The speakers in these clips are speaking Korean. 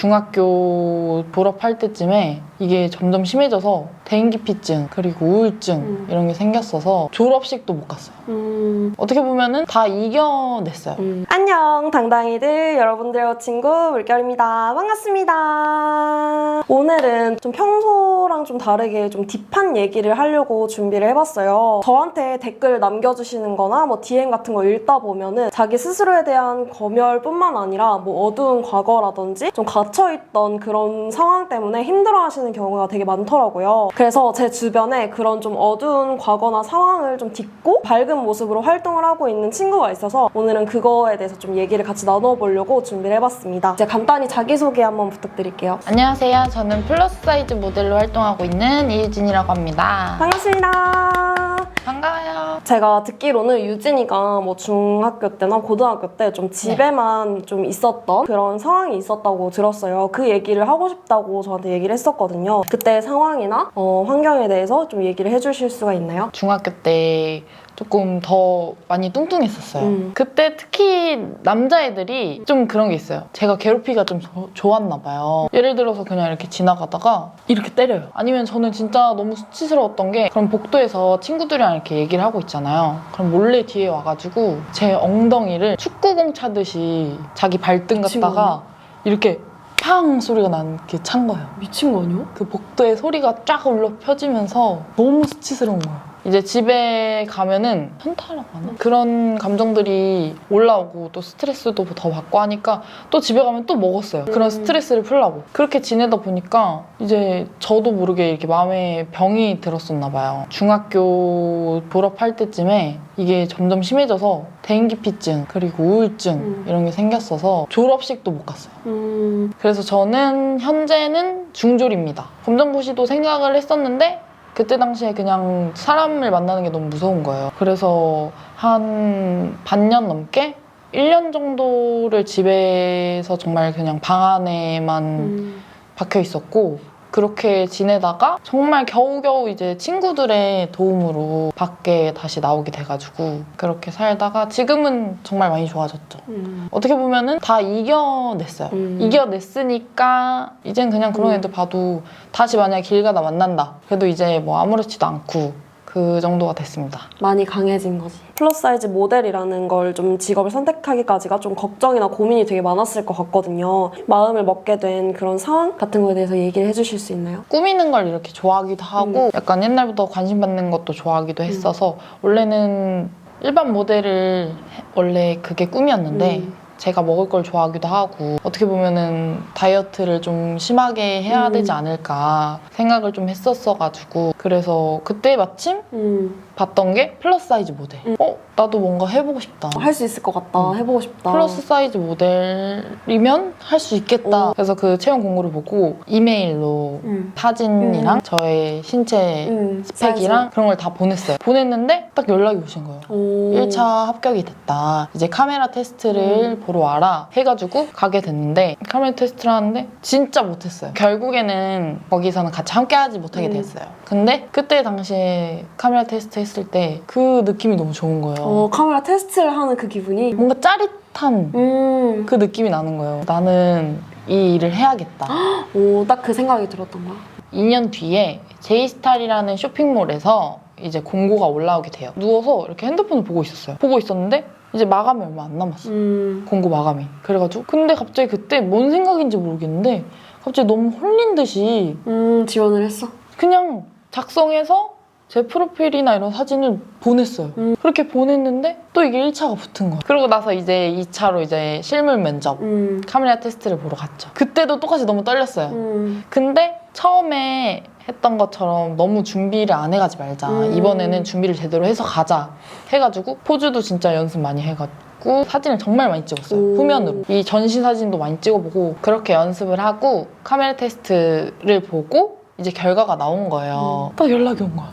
중학교 졸업할 때쯤에 이게 점점 심해져서 대인기피증 그리고 우울증 음. 이런 게 생겼어서 졸업식도 못 갔어요. 음, 어떻게 보면은 다 이겨냈어요. 음. 안녕 당당이들 여러분들 친구 물결입니다 반갑습니다 오늘은 좀 평소랑 좀 다르게 좀 딥한 얘기를 하려고 준비를 해봤어요 저한테 댓글 남겨주시는 거나 뭐 DM 같은 거 읽다 보면은 자기 스스로에 대한 검열뿐만 아니라 뭐 어두운 과거라든지 좀 갇혀있던 그런 상황 때문에 힘들어하시는 경우가 되게 많더라고요 그래서 제 주변에 그런 좀 어두운 과거나 상황을 좀 딛고 밝은 모습으로 활동을 하고 있는 친구가 있어서 오늘은 그거에 대해서 좀 얘기를 같이 나눠보려고 준비를 해봤습니다. 이제 간단히 자기소개 한번 부탁드릴게요. 안녕하세요. 저는 플러스 사이즈 모델로 활동하고 있는 이유진이라고 합니다. 반갑습니다. 반가워요. 제가 듣기로는 유진이가 뭐 중학교 때나 고등학교 때 좀 집에만 좀 있었던 그런 상황이 있었다고 들었어요. 그 얘기를 하고 싶다고 저한테 얘기를 했었거든요. 그때 상황이나 어, 환경에 대해서 좀 얘기를 해주실 수가 있나요? 중학교 때 조금 더 많이 뚱뚱했었어요. 음. 그때 특히 남자애들이 좀 그런 게 있어요. 제가 괴롭히가 좀 조- 좋았나 봐요. 예를 들어서 그냥 이렇게 지나가다가 이렇게 때려요. 아니면 저는 진짜 너무 수치스러웠던 게 그럼 복도에서 친구들이랑 이렇게 얘기를 하고 있잖아요. 그럼 몰래 뒤에 와가지고 제 엉덩이를 축구공 차듯이 자기 발등 미친 갖다가 이렇게 팡 소리가 나게 찬 거예요. 미친 거 아니야? 그 복도에 소리가 쫙 울려 펴지면서 너무 수치스러운 거예요. 이제 집에 가면은 현타라고 하나? 그런 감정들이 올라오고 또 스트레스도 더 받고 하니까 또 집에 가면 또 먹었어요. 그런 음. 스트레스를 풀라고. 그렇게 지내다 보니까 이제 저도 모르게 이렇게 마음에 병이 들었었나 봐요. 중학교 졸업할 때쯤에 이게 점점 심해져서 대인기피증 그리고 우울증 음. 이런 게 생겼어서 졸업식도 못 갔어요. 음, 그래서 저는 현재는 중졸입니다. 검정고시도 생각을 했었는데 그때 당시에 그냥 사람을 만나는 게 너무 무서운 거예요. 그래서 한 반년 넘게 1년 정도를 집에서 정말 그냥 방 안에만 음. 박혀 있었고 그렇게 지내다가 정말 겨우겨우 이제 친구들의 도움으로 밖에 다시 나오게 돼가지고 그렇게 살다가 지금은 정말 많이 좋아졌죠. 음. 어떻게 보면은 다 이겨냈어요. 음. 이겨냈으니까 이젠 그냥 그런 음. 애들 봐도 다시 만약에 길 가다 만난다. 그래도 이제 뭐 아무렇지도 않고 그 정도가 됐습니다. 많이 강해진 거지. 플러스 사이즈 모델이라는 걸 좀 직업을 선택하기까지가 좀 걱정이나 고민이 되게 많았을 것 같거든요. 마음을 먹게 된 그런 상황 같은 거에 대해서 얘기를 해주실 수 있나요? 꾸미는 걸 이렇게 좋아하기도 하고 음. 약간 옛날부터 관심 받는 것도 좋아하기도 했어서 원래는 일반 모델을 해- 원래 그게 꿈이었는데 음. 제가 먹을 걸 좋아하기도 하고 어떻게 보면은 다이어트를 좀 심하게 해야 음. 되지 않을까 생각을 좀 했었어가지고 그래서 그때 마침 음, 봤던 게 플러스 사이즈 모델. 어? 나도 뭔가 해보고 싶다. 할 수 있을 것 같다. 음. 해보고 싶다. 플러스 사이즈 모델이면 할 수 있겠다. 어. 그래서 그 채용 공고를 보고 이메일로 음. 사진이랑 저의 신체 음, 스펙이랑 그런 걸 다 보냈어요. 보냈는데 딱 연락이 오신 거예요. 사이즈. 오. 1차 합격이 됐다. 이제 카메라 테스트를 음. 보러 와라 해가지고 가게 됐는데 카메라 테스트를 하는데 진짜 못했어요. 결국에는 거기서는 같이 함께 하지 못하게 음. 됐어요. 근데 그때 당시에 카메라 테스트 했을 때 그 느낌이 너무 좋은 거예요. 어, 카메라 테스트를 하는 그 기분이. 뭔가 짜릿한 음. 그 느낌이 나는 거예요. 나는 이 일을 해야겠다. 오, 딱 그 생각이 들었던 거야. 2년 뒤에 제이스타일이라는 쇼핑몰에서 이제 공고가 올라오게 돼요. 누워서 이렇게 핸드폰을 보고 있었어요. 보고 있었는데 이제 마감이 얼마 안 남았어. 음. 공고 마감이. 그래가지고 근데 갑자기 그때 뭔 생각인지 모르겠는데 갑자기 너무 홀린 듯이 음, 지원을 했어. 그냥 작성해서 제 프로필이나 이런 사진을 보냈어요. 음. 그렇게 보냈는데 또 이게 1차가 붙은 거야. 그러고 나서 이제 2차로 이제 실물 면접 음. 카메라 테스트를 보러 갔죠. 그때도 똑같이 너무 떨렸어요. 음. 근데 처음에 했던 것처럼 너무 준비를 안 해가지 말자. 음. 이번에는 준비를 제대로 해서 가자. 해가지고 포즈도 진짜 연습 많이 해가지고 사진을 정말 많이 찍었어요. 오. 후면으로. 이 전신 사진도 많이 찍어보고 그렇게 연습을 하고 카메라 테스트를 보고 이제 결과가 나온 거예요. 딱 연락이 온 거야.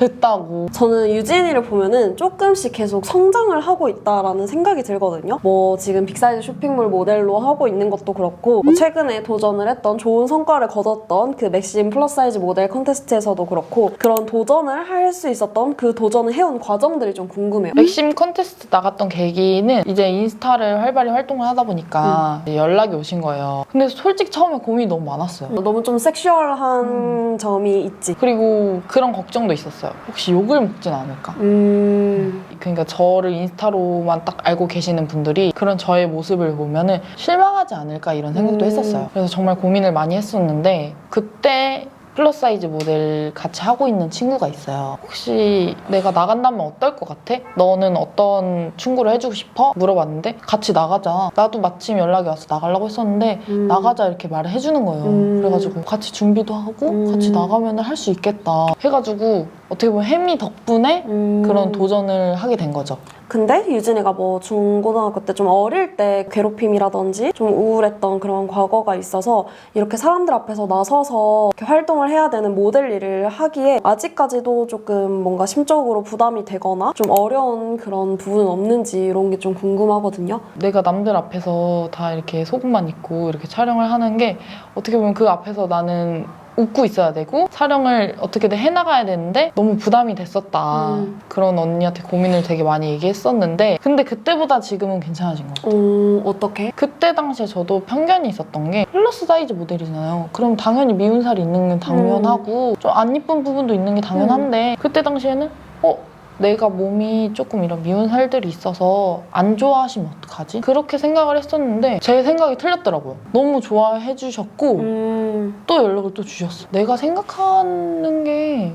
됐다고. 저는 유진이를 보면은 조금씩 계속 성장을 하고 있다라는 생각이 들거든요. 뭐 지금 빅사이즈 쇼핑몰 모델로 하고 있는 것도 그렇고 뭐 최근에 도전을 했던 좋은 성과를 거뒀던 그 맥심 플러스 사이즈 모델 컨테스트에서도 그렇고 그런 도전을 할 수 있었던 그 도전을 해온 과정들이 좀 궁금해요. 맥심 컨테스트 나갔던 계기는 이제 인스타를 활발히 활동을 하다 보니까 연락이 오신 거예요. 근데 솔직히 처음에 고민이 너무 많았어요. 너무 좀 섹슈얼한 점이 있지. 그리고 그런 걱정도 있었어요. 혹시 욕을 먹진 않을까? 음. 그러니까 저를 인스타로만 딱 알고 계시는 분들이 그런 저의 모습을 보면은 실망하지 않을까 이런 생각도 음. 했었어요. 그래서 정말 고민을 많이 했었는데 그때 플러스 사이즈 모델 같이 하고 있는 친구가 있어요. 혹시 내가 나간다면 어떨 것 같아? 너는 어떤 충고를 해주고 싶어? 물어봤는데 같이 나가자. 나도 마침 연락이 와서 나가려고 했었는데 음. 나가자 이렇게 말을 해주는 거예요. 음. 그래가지고 같이 준비도 하고 음. 같이 나가면 할 수 있겠다 해가지고 어떻게 보면 혜미 덕분에 음. 그런 도전을 하게 된 거죠. 근데 유진이가 뭐 중고등학교 때 좀 어릴 때 괴롭힘이라든지 좀 우울했던 그런 과거가 있어서 이렇게 사람들 앞에서 나서서 이렇게 활동을 해야 되는 모델 일을 하기에 아직까지도 조금 뭔가 심적으로 부담이 되거나 좀 어려운 그런 부분은 없는지 이런 게 좀 궁금하거든요. 내가 남들 앞에서 다 이렇게 속만 입고 이렇게 촬영을 하는 게 어떻게 보면 그 앞에서 나는 웃고 있어야 되고 촬영을 어떻게든 해나가야 되는데 너무 부담이 됐었다. 음. 그런 언니한테 고민을 되게 많이 얘기했었는데 근데 그때보다 지금은 괜찮아진 것 같아요. 음, 어떻게? 그때 당시에 저도 편견이 있었던 게 플러스 사이즈 모델이잖아요. 그럼 당연히 미운 살이 있는 게 당연하고 좀 안 이쁜 부분도 있는 게 당연한데 그때 당시에는 어 내가 몸이 조금 이런 미운 살들이 있어서 안 좋아하시면 어떡하지? 그렇게 생각을 했었는데 제 생각이 틀렸더라고요. 너무 좋아해 주셨고 음, 또 연락을 또 주셨어. 내가 생각하는 게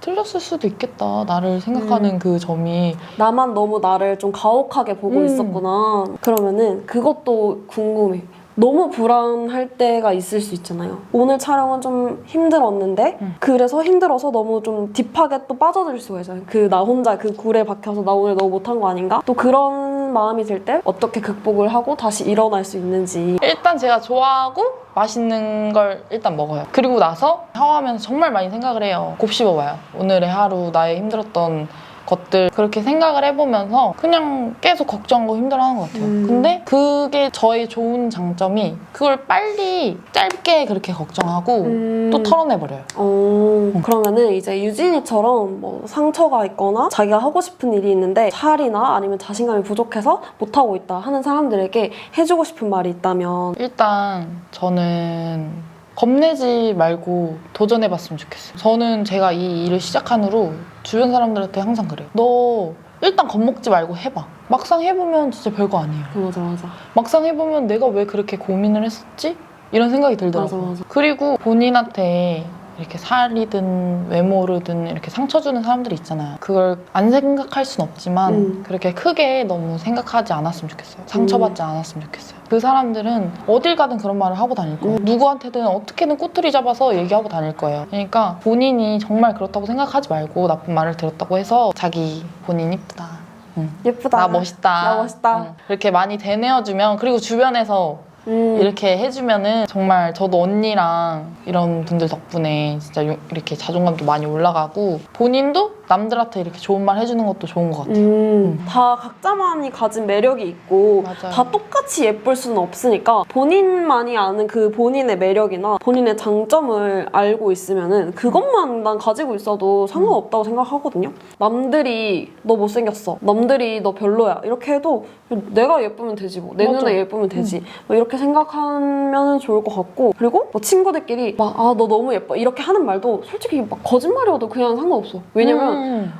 틀렸을 수도 있겠다. 나를 생각하는 그 점이 나만 너무 나를 좀 가혹하게 보고 음. 있었구나. 그러면은 그것도 궁금해. 너무 불안할 때가 있을 수 있잖아요. 오늘 촬영은 좀 힘들었는데 음. 그래서 힘들어서 너무 좀 딥하게 또 빠져들 수가 있잖아요. 그 나 혼자 그 굴에 박혀서 나 오늘 너무 못한 거 아닌가? 또 그런 마음이 들 때 어떻게 극복을 하고 다시 일어날 수 있는지. 일단 제가 좋아하고 맛있는 걸 일단 먹어요. 그리고 나서 샤워하면서 정말 많이 생각을 해요. 곱씹어봐요. 오늘의 하루, 나의 힘들었던 것들 그렇게 생각을 해보면서 그냥 계속 걱정하고 힘들어하는 것 같아요. 음. 근데 그게 저의 좋은 장점이 그걸 빨리 짧게 그렇게 걱정하고 음. 또 털어내버려요. 어, 그러면은 이제 유진이처럼 뭐 상처가 있거나 자기가 하고 싶은 일이 있는데 살이나 아니면 자신감이 부족해서 못하고 있다 하는 사람들에게 해주고 싶은 말이 있다면 일단 저는 겁내지 말고 도전해봤으면 좋겠어요. 저는 제가 이 일을 시작한 후로 주변 사람들한테 항상 그래요. 너 일단 겁먹지 말고 해봐. 막상 해보면 진짜 별거 아니에요. 맞아 맞아 막상 해보면 내가 왜 그렇게 고민을 했었지? 이런 생각이 들더라고요. 맞아, 맞아. 그리고 본인한테 이렇게 살이든 외모르든 이렇게 상처 주는 사람들이 있잖아요. 그걸 안 생각할 순 없지만 음. 그렇게 크게 너무 생각하지 않았으면 좋겠어요. 상처받지 음. 않았으면 좋겠어요. 그 사람들은 어딜 가든 그런 말을 하고 다닐 거예요. 음. 누구한테든 어떻게든 꼬투리 잡아서 얘기하고 다닐 거예요. 그러니까 본인이 정말 그렇다고 생각하지 말고 나쁜 말을 들었다고 해서 자기 본인 이쁘다. 응. 예쁘다 나 멋있다. 나 멋있다. 응. 그렇게 많이 대내어주면 그리고 주변에서 음. 이렇게 해주면은 정말 저도 언니랑 이런 분들 덕분에 진짜 요- 이렇게 자존감도 많이 올라가고 본인도 남들한테 이렇게 좋은 말 해주는 것도 좋은 것 같아요. 음, 다 각자만이 가진 매력이 있고 맞아요. 다 똑같이 예쁠 수는 없으니까 본인만이 아는 그 본인의 매력이나 본인의 장점을 알고 있으면은 그것만 난 가지고 있어도 상관없다고 생각하거든요. 남들이 너 못생겼어. 남들이 너 별로야. 이렇게 해도 내가 예쁘면 되지 뭐. 내 맞아. 눈에 예쁘면 되지. 뭐 이렇게 생각하면 좋을 것 같고 그리고 뭐 친구들끼리 막 아 너 너무 예뻐 이렇게 하는 말도 솔직히 막 거짓말이어도 그냥 상관없어. 왜냐면 음.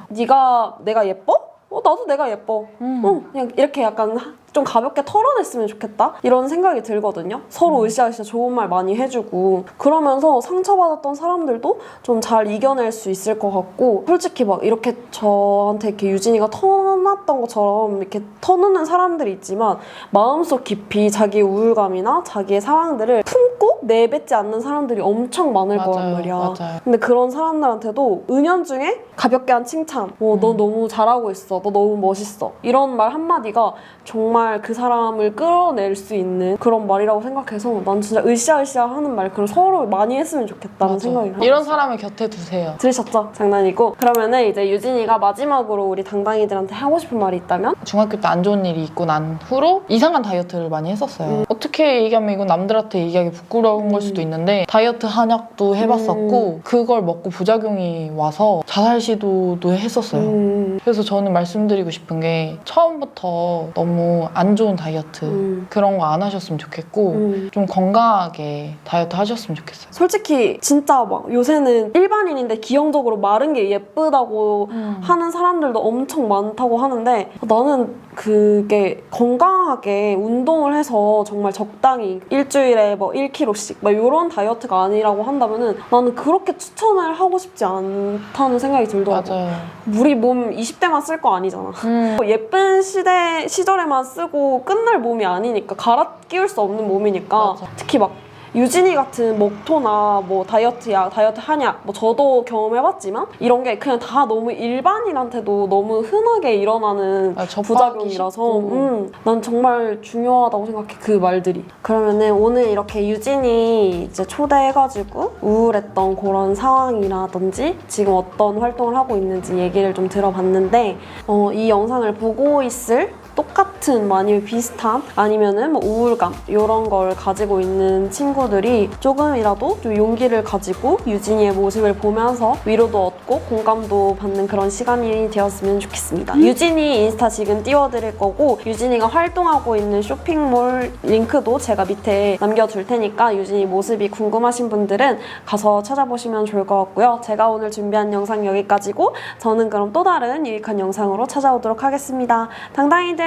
네가 내가 예뻐? 어 나도 내가 예뻐. 음. 어 그냥 이렇게 약간 하- 좀 가볍게 털어냈으면 좋겠다 이런 생각이 들거든요. 서로 음. 으쌰으쌰 좋은 말 많이 해주고 그러면서 상처받았던 사람들도 좀 잘 이겨낼 수 있을 것 같고 솔직히 막 이렇게 저한테 이렇게 유진이가 터놨던 것처럼 이렇게 터놓는 사람들이 있지만 마음속 깊이 자기 우울감이나 자기의 상황들을 품고 꼭 내뱉지 않는 사람들이 엄청 많을 거란 맞아요, 말이야. 맞아요. 근데 그런 사람들한테도 은연중에 가볍게 한 칭찬, 뭐, 너 음. 너무 잘하고 있어, 너 너무 멋있어. 이런 말 한마디가 정말 그 사람을 끌어낼 수 있는 그런 말이라고 생각해서 난 진짜 으쌰으쌰 하는 말, 그걸 서로 많이 했으면 좋겠다는 맞아. 생각이 들어요. 이런 사람을 곁에 두세요. 들으셨죠? 장난이고. 그러면은 이제 유진이가 마지막으로 우리 당당이들한테 하고 싶은 말이 있다면? 중학교 때 안 좋은 일이 있고 난 후로 이상한 다이어트를 많이 했었어요. 음. 어떻게 얘기하면 이건 남들한테 얘기하기 부끄러 운걸 수도 있는데 다이어트 한약도 해봤었고 음. 그걸 먹고 부작용이 와서 자살 시도도 했었어요. 음. 그래서 저는 말씀드리고 싶은 게 처음부터 너무 안 좋은 다이어트 음. 그런 거 안 하셨으면 좋겠고 음. 좀 건강하게 다이어트 하셨으면 좋겠어요. 솔직히 진짜 막 요새는 일반인인데 기형적으로 마른 게 예쁘다고 하는 사람들도 엄청 많다고 하는데 나는 그게 건강하게 운동을 해서 정말 적당히 일주일에 뭐 1kg씩 막 이런 다이어트가 아니라고 한다면은 나는 그렇게 추천을 하고 싶지 않다는 생각이 들더라고. 맞아요. 우리 몸 20대만 쓸 거 아니잖아. 음. 예쁜 시대 시절에만 쓰고 끝날 몸이 아니니까 갈아 끼울 수 없는 몸이니까 맞아. 특히 막 유진이 같은 먹토나 뭐 다이어트약, 다이어트 한약 뭐 저도 경험해봤지만 이런 게 그냥 다 너무 일반인한테도 너무 흔하게 일어나는 아, 부작용이라서. 음, 난 정말 중요하다고 생각해 그 말들이 그러면은 오늘 이렇게 유진이 이제 초대해가지고 우울했던 그런 상황이라든지 지금 어떤 활동을 하고 있는지 얘기를 좀 들어봤는데 어, 이 영상을 보고 있을 똑같은 뭐 아니면 비슷한 아니면은 뭐 우울감 이런 걸 가지고 있는 친구들이 조금이라도 좀 용기를 가지고 유진이의 모습을 보면서 위로도 얻고 공감도 받는 그런 시간이 되었으면 좋겠습니다. 유진이 인스타 지금 띄워드릴 거고 유진이가 활동하고 있는 쇼핑몰 링크도 제가 밑에 남겨둘 테니까 유진이 모습이 궁금하신 분들은 가서 찾아보시면 좋을 것 같고요. 제가 오늘 준비한 영상 여기까지고 저는 그럼 또 다른 유익한 영상으로 찾아오도록 하겠습니다. 당당이들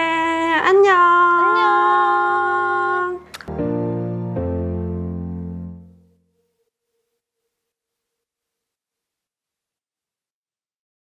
안녕. 안녕.